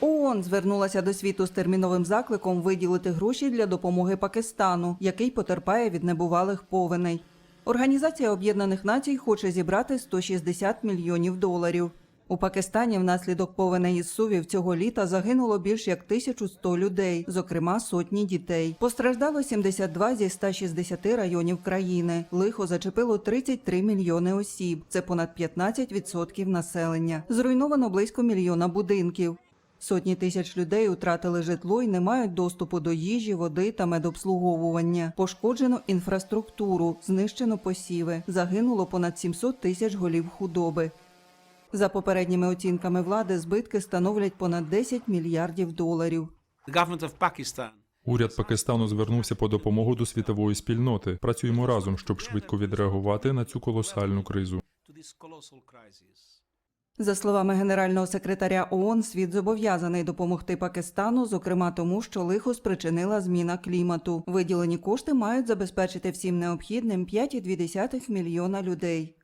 ООН звернулася до світу з терміновим закликом виділити гроші для допомоги Пакистану, який потерпає від небувалих повеней. Організація Об'єднаних Націй хоче зібрати 160 мільйонів доларів. У Пакистані внаслідок повеней із сувів цього літа загинуло більш як 1100 людей, зокрема сотні дітей. Постраждало 72 зі 160 районів країни. Лихо зачепило 33 мільйони осіб. Це понад 15% населення. Зруйновано близько мільйона будинків. Сотні тисяч людей втратили житло і не мають доступу до їжі, води та медобслуговування. Пошкоджено інфраструктуру, знищено посіви. Загинуло понад 700 тисяч голів худоби. За попередніми оцінками влади, збитки становлять понад 10 мільярдів доларів. Уряд Пакистану звернувся по допомогу до світової спільноти. Працюємо разом, щоб швидко відреагувати на цю колосальну кризу. За словами генерального секретаря ООН, світ зобов'язаний допомогти Пакистану, зокрема тому, що лихо спричинила зміна клімату. Виділені кошти мають забезпечити всім необхідним 5,2 мільйона людей.